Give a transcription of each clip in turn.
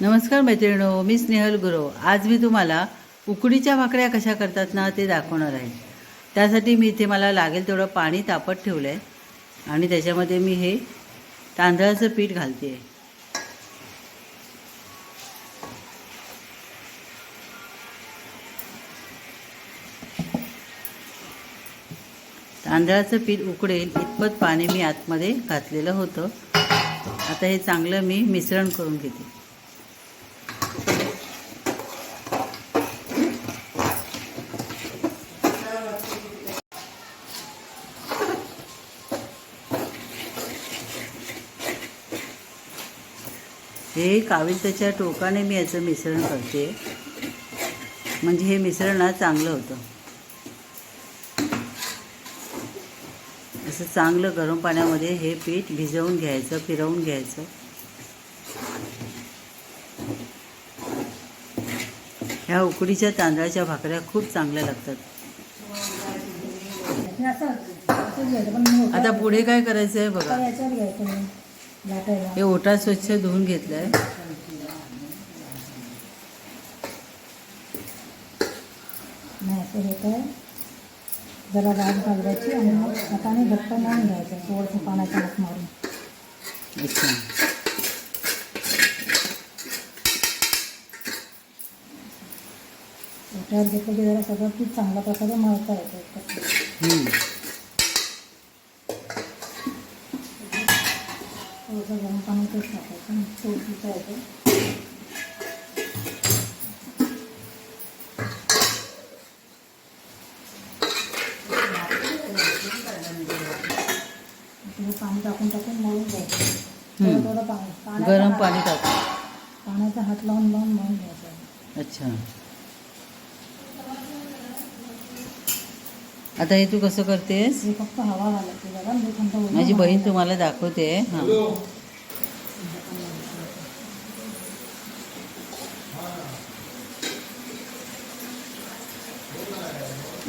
नमस्कार मैत्रिणो मी स्नेहल गुरव. आज मी तुम्हाला उकडीच्या भाकऱ्या कशा करतात ना ते दाखवणार आहे. त्यासाठी मी इथे मला लागेल तेवढं पाणी तापत ठेवलं आहे आणि त्याच्यामध्ये मी हे तांदळाचं पीठ घालते. आहे तांदळाचं पीठ उकडेल इतपत पाणी मी आतमध्ये घातलेलं होतं. आता हे चांगलं मी मिश्रण करून घेते. हे काविलत्याच्या टोकाने मी याचं मिश्रण करते. म्हणजे हे मिश्रण ना चांगलं होतं. असं चांगलं गरम पाण्यामध्ये हे पीठ भिजवून घ्यायचं फिरवून घ्यायचं. ह्या उकडीच्या तांदळाच्या भाकऱ्या खूप चांगल्या लागतात. आता पुढे काय करायचं आहे बघा हे ओटा स्वच्छ धुवून हे काय? जरा राग घालवायची आणि मग हाताने घट्ट मळून घ्यायचं थोडंसं पाण्याचा हात मारून. अच्छा. ओट्यावर घेतलं की जरा सगळं पीठ चांगल्या प्रकारे मळता येतं. गरम टाकायचं तो पाणी टाकून टाकून मळून घ्यायचं थोडं. पाणी गरम पाणी टाकू पाण्याचा हात लावून लावून मळून घ्यायचं. अच्छा. आता हे तू कसं करतेस? फक्त हवा घालायची जरा म्हणजे थंड माझी बहीण तुम्हाला दाखवते हाँ.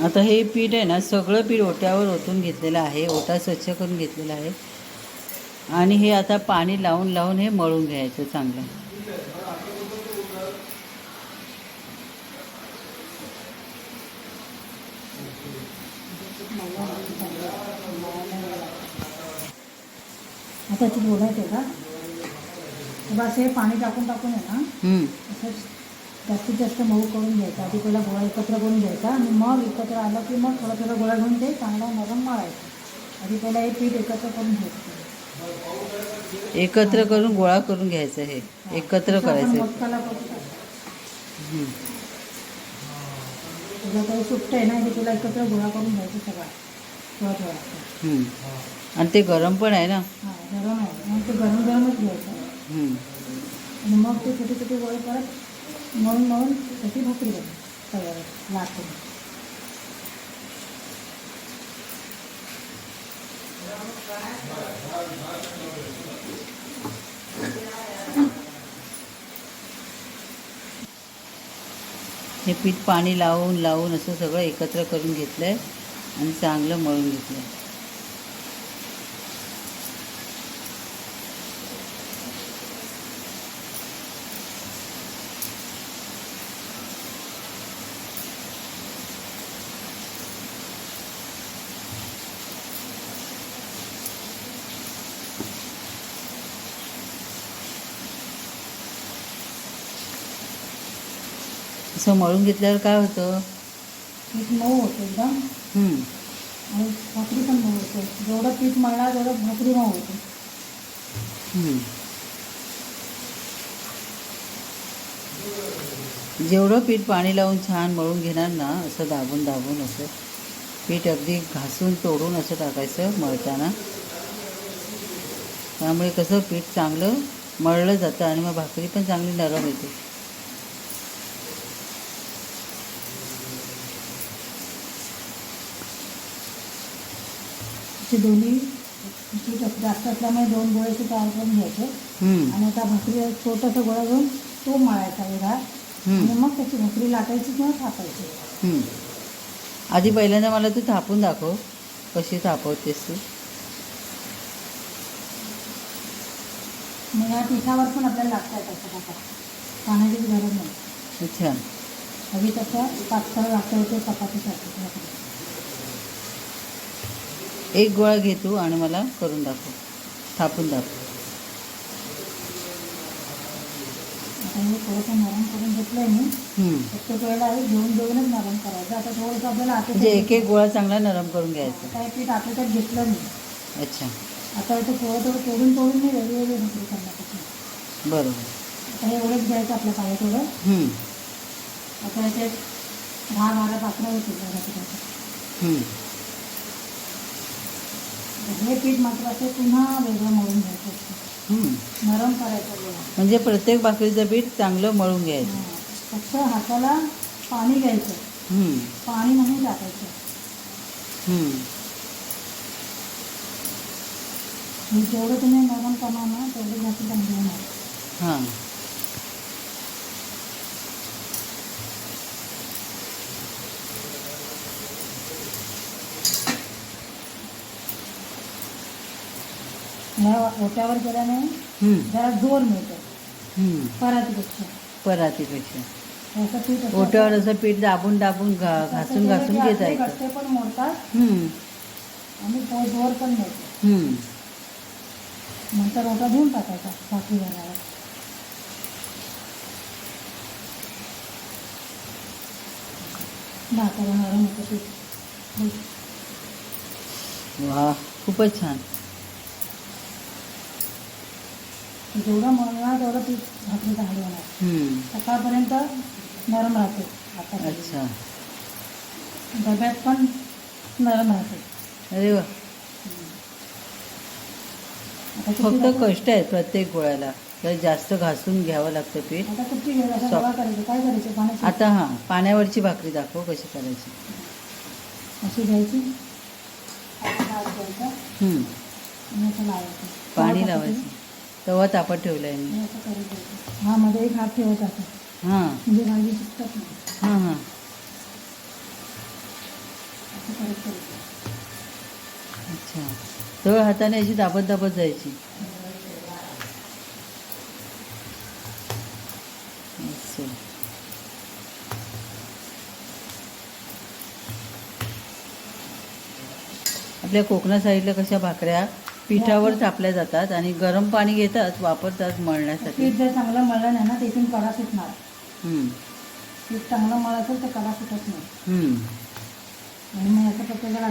आता हे पीठ आहे ना सगळं पीठ ओट्यावर ओतून घेतलेलं आहे ओटा स्वच्छ करून घेतलेला आहे. आणि हे आता पाणी लावून लावून हे मळून घ्यायचं चांगलं. आता ती बोलायचे का? बस हे पाणी टाकून टाकून आहे ना? जास्तीत जास्त मऊ करून घ्यायचा. आधी पहिला गोळा एकत्र करून घ्यायचा आणि मग एकत्र आलं की मग थोडा थोडा गोळा घेऊन ते चांगला नरम मळायचं. आधी पहिला हे पीठ एकत्र करून घ्यायचं. एकत्र करून गोळा करून घ्यायचं हे. एकत्र करायचं. तुला काही सुट्ट आहे ना ते तुला एकत्र गोळा करून घ्यायचं सगळा. थोडा थोडा. हम्म. आणि ते गरम पण आहे ना? हां गरम आहे. मग ते गरम गरमच घ्यायचं. आणि मग ते छोटे छोटे गोळे परत म्हणून मळून त्याची भाकरी बघ तव्यावर लाटून. हे पीठ पाणी लावून लावून असं सगळं एकत्र करून घेतलं आहे आणि चांगलं मळून घेतलं आहे असं मळून घेतल्यावर काय होतं? पीठ मऊ होतं एकदम. आणि भाकरी पण मऊ होते. जेवढं पीठ मळणार तेवढं भाकरी मऊ होते. जेवढं पीठ पाणी लावून छान मळून घेणार ना असं दाबून दाबून असं पीठ अगदी घासून तोडून असं टाकायचं मळताना. त्यामुळे कसं पीठ चांगलं मळलं जातं आणि मग भाकरी पण चांगली नरम येते. असे दोन्ही जास्त असल्यामुळे दोन गोळे तयार करून घ्यायचे. आणि आता भाकरी छोटासा गोळा घेऊन तो मळायचा वेगळा. आणि मग त्याची भाकरी लाटायची किंवा थापायची. आधी पहिल्यांदा मला तू थापून दाखव कशी थापवतेस तू मग या पिठावर पण आपल्याला लागतात असं टाका पाण्याचीच गरज नाही अच्छा हवी तसं पातळ लागतं होते चपातीसाठी. एक गोळा घे तू आणि मला करून दाखव. थापून दाखव. म्हणजे एक एक गोळा चांगला नरम करून घ्यायचा. काय पीठ आपल्याच्यात घेतलं नाही. अच्छा. आता थोडं थोडं तोडून तोडून नाही वेगवेगळे करण्यासाठी. बरोबर. आता हे एवढंच घ्यायचं आपल्या पाहिजे थोडं. आता याच्यात दहा बारा पात्र होतील. हे पीठ मात्र असं पुन्हा वेगळं मळून घ्यायचं. नरम करायचं म्हणजे प्रत्येक भाकरीचं पीठ चांगलं मळून घ्यायचं. हां. फक्त हाताला पाणी घ्यायचं. पाणी म्हणून टाकायचं. जेवढं तुम्ही नरम करणार ना तेवढं जास्त चांगलं होणार हां. ओट्यावर केल्याने. जरा जोर मिळतो. परातीपेक्षा परातीपेक्षा असं पीठ असं- ओट्यावर असं पीठ दाबून दाबून घा घासून घासून घेता येतं गट्टे पण मोडतात. आणि तो जोर पण मिळतो. नंतर ओटा धुवून टाकायचा भाकरी झाल्यावर भाकरी नरम होतं पीठ. वा खूपच छान जेवढं मळणार तेवढं पीठ भाकरी चांगली होणार. सकाळपर्यंत नरम राहते. आता अच्छा. डब्यात पण नरम राहते. अरे वा. फक्त? कष्ट आहेत प्रत्येक गोळ्याला. तर जास्त घासून घ्यावं लागतं पीठ. आता असं. गोळा करायचं. काय करायचं? पाण्याची? आता हां पाण्यावरची भाकरी दाखव कशी करायची. अशी घ्यायची. आता भात घ्यायचा हम्म. आणि असं लावायचं. पाणी लावायचं. तवा तापत ठेवलाय मी. हा मध्ये एक हात ठेवत हां. म्हणजे भाजी शिकतात हां हां. असं करत अच्छा. तळ हाताने अशी दाबत दाबत जायची. असं. आपल्या कोकणा साईडला कशा भाकऱ्या पिठावर थापल्या जातात आणि गरम पाणी घेतात वापरतात मळण्यासाठी. पीठ जर चांगलं मळलं नाही ना तिथून कडा सुटणार. पीठ चांगलं असेल तर कडा सुटत नाही. आणि मग असं प्रत्येकाला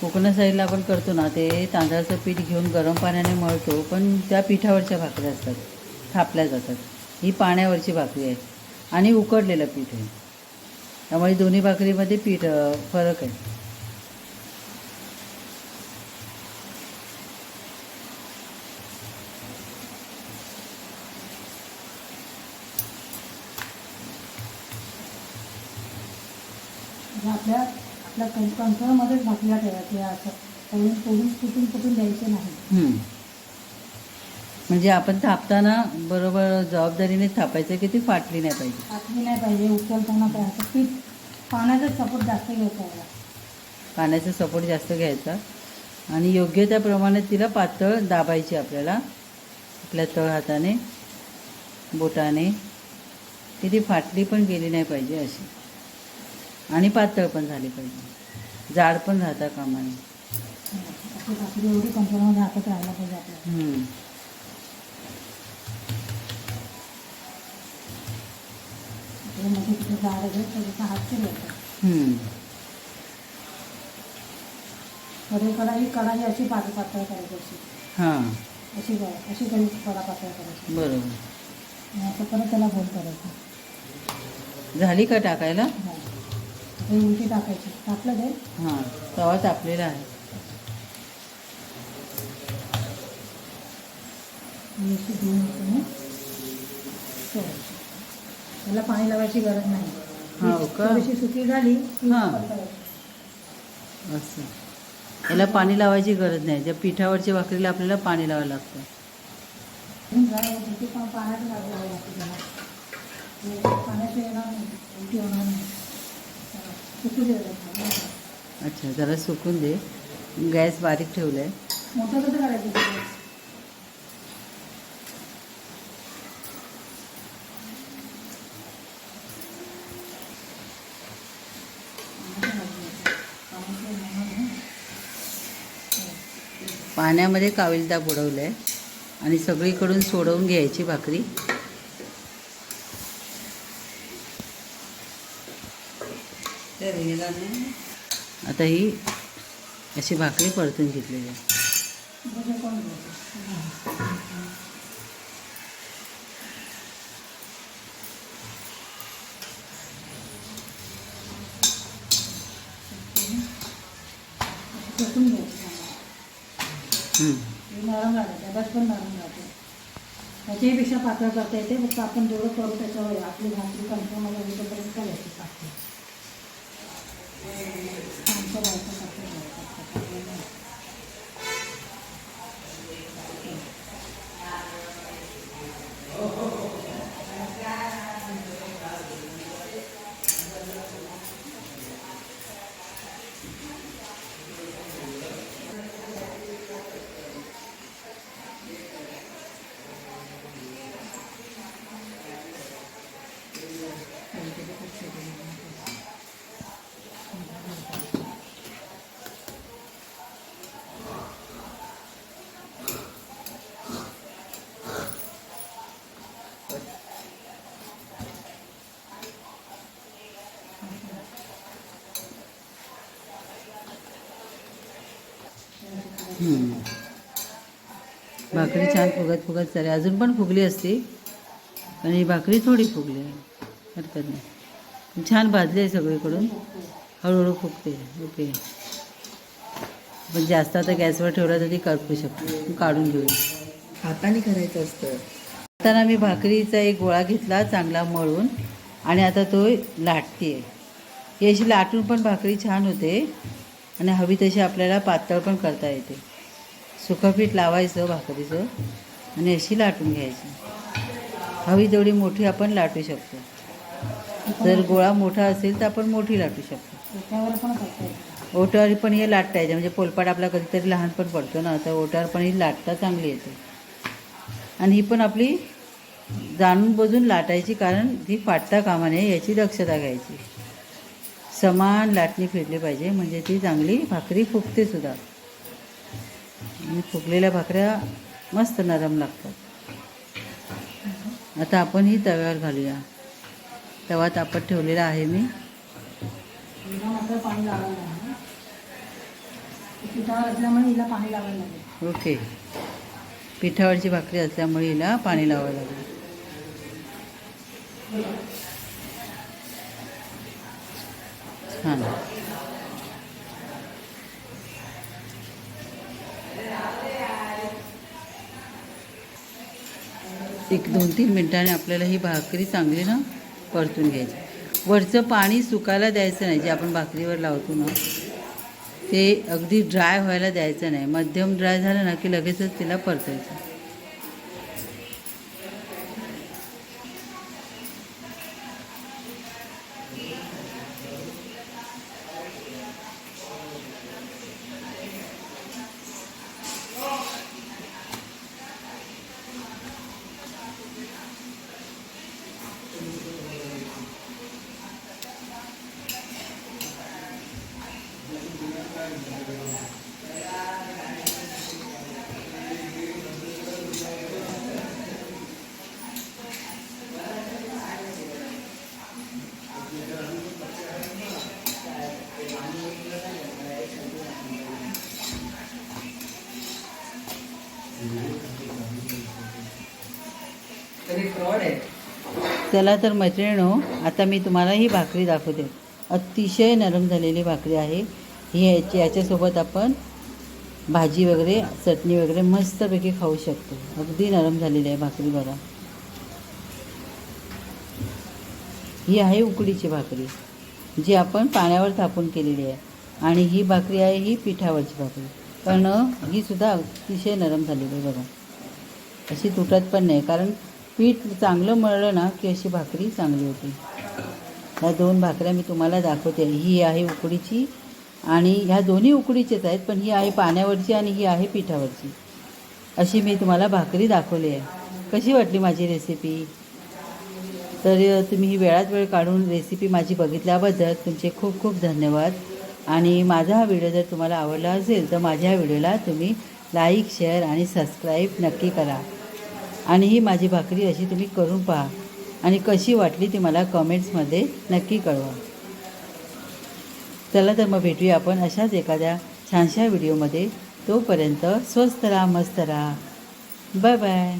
कोकणा साईडला आपण करतो ना ते तांदळाचं पीठ घेऊन गरम पाण्याने मळतो पण त्या पिठावरच्या भाकऱ्या असतात थापल्या जातात. ही पाण्यावरची भाकरी आहे. आणि उकडलेलं पीठ आहे. त्यामुळे दोन्ही भाकरीमध्ये पीठ फरक आहे. म्हणजे आपल्या आपल्या कं कंट्रोलमध्येच भाकरीला ठेवायचे असं. तोडून तोडून कुठून कुठून द्यायचे नाही. हम्म. म्हणजे आपण थापताना बरोबर जबाबदारीने थापायचं की ती फाटली नाही पाहिजे? टाकली नाही पाहिजे उचलताना काय असं पीठ पाण्याचा सपोर्ट जास्त घ्यायचा याला पाण्याचा सपोर्ट जास्त घ्यायचा. आणि योग्य त्याप्रमाणे तिला पातळ दाबायची आपल्याला. आपल्या तळ हाताने बोटाने. की ती फाटली पण गेली नाही पाहिजे अशी. आणि पातळ पण झाली पाहिजे. जाड पण राहता कामा नये. अशी भाकरी एवढी कंट्रोलमध्ये हातात राहायला पाहिजे आपल्याला. हम्म. मध्ये तिथे त्याचा हात. कडे अशी पातळ करायची अशी. हां. अशी अशी कधी कडा पातळ करायची. बरोबर. आणि असं परत त्याला गोल करायचं. झाली का टाकायला? हा. उलटी टाकायची. टाकलं ते? हां तवा तापलेला आहे. आणि अशी तुम्ही ठेवायची त्याला पाणी लावायची गरज नाही. हा, का? थोडीशी सुकी झाली की हा. असं. याला पाणी लावायची गरज नाही. त्या पिठावरच्या भाकरीला आपल्याला पाणी लावावं लागतं. आणि ड्राय होती ती पण पाण्यात लावावी लागते त्याला. ते पाण्यात येणार नाही. उलटी होणार नाही. सुकू द्यायला अच्छा जरा सुकून दे. गॅस बारीक ठेवला आहे मोठं कसं करायचं ते? पाण्यामध्ये काविलता बुडवलं आहे आणि सगळीकडून सोडवून घ्यायची भाकरी. आता ही अशी भाकरी परतून घेतलेली आहे बघा कोण बोलतं. फेकून घ्यायचं चांगलं. हम्म. हे नरम राहतं डब्यात पण नरम राहते. त्याच्याहीपेक्षा पातळ करता येते फक्त आपण जेवढं करू त्याच्यावर आपली भाकरी कन्फर्म करायची पातळ. आमच्या भाकरी छान फुगत फुगत चालेल. अजून पण फुगली असती. पण ही भाकरी थोडी फुगली आहे. हरकत नाही. छान भाजली आहे सगळीकडून. हळूहळू फुगते. ओके. पण जास्त आता गॅसवर ठेवला तर ती करपू शकते. काढून घेऊया हाताने करायचं असतं. आता मी भाकरीचा एक गोळा घेतला चांगला मळून. आणि आता तो लाटते ही अशी लाटून पण भाकरी छान होते. आणि हवी तशी आपल्याला पातळ पण करता येते. सुकं पीठ लावायचं भाकरीचं आणि अशी लाटून घ्यायची. हवी तेवढी मोठी आपण लाटू शकतो. जर गोळा मोठा असेल तर आपण मोठी लाटू शकतो. ओट्यावर पण हे लाटता येते म्हणजे पोलपाट आपला कधीतरी लहान पण पडतो ना तर ओट्यावर पण ही लाटता चांगली येते. आणि ही पण आपली जाणून बुजून लाटायची कारण ती फाटता कामा नये याची दक्षता घ्यायची. समान लाटणी फिरली पाहिजे म्हणजे ती चांगली भाकरी फुगते सुद्धा. आणि फुगलेल्या भाकऱ्या मस्त नरम लागतात. आता आपण ही तव्यावर घालूया. तवा तापत ठेवलेला आहे मी. ओके. पिठावरची भाकरी असल्यामुळे हिला पाणी लावावं लागेल. छान. एक दोन तीन मिनटाने आपल्याला ही भाकरी चांगली ना परतून घ्यायची. वरचं पाणी सुकायला द्यायचं नाही जे आपण भाकरीवर लावतो ना ते अगदी ड्राय व्हायला द्यायचं नाही. मध्यम ड्राय झालं ना की लगेचच तिला परतायचं. चला तर मैत्रिणीनो आता मी तुम्हाला ही भाकरी दाखवते. अतिशय नरम झालेली भाकरी आहे. ही याची याच्यासोबत आपण भाजी वगैरे चटणी वगैरे मस्तपैकी खाऊ शकतो. अगदी नरम झालेली आहे भाकरी बघा. ही आहे उकडीची भाकरी जी आपण पाण्यावर थापून केलेली आहे. आणि ही भाकरी आहे ही पिठावरची भाकरी. पण ही सुद्धा अतिशय नरम झालेली आहे बघा. अशी तुटत पण नाही कारण पीठ चांगलं मळलं ना की अशी भाकरी चांगली होती. ह्या दोन भाकऱ्या मी तुम्हाला दाखवते. ही आहे उकडीची आणि ह्या दोन्ही उकडीचेच आहेत पण ही आहे पाण्यावरची आणि ही आहे पिठावरची. अशी मी तुम्हाला भाकरी दाखवली आहे. कशी वाटली माझी रेसिपी तर तुम्ही ही वेळात वेळ काढून रेसिपी माझी बघितल्याबद्दल तुमचे खूप खूप धन्यवाद. आणि माझा हा व्हिडिओ जर तुम्हाला आवडला असेल तर माझ्या व्हिडिओला तुम्ही लाईक शेअर आणि सबस्क्राईब नक्की करा. आणि ही माझी भाकरी अशी तुम्ही करून पहा. आणि कशी वाटली ती मला कमेंट्समध्ये नक्की कळवा. चला तर मग भेटूया आपण अशाच एखाद्या छानशा व्हिडिओमध्ये. तोपर्यंत स्वस्त राहा मस्त राहा. Bye bye.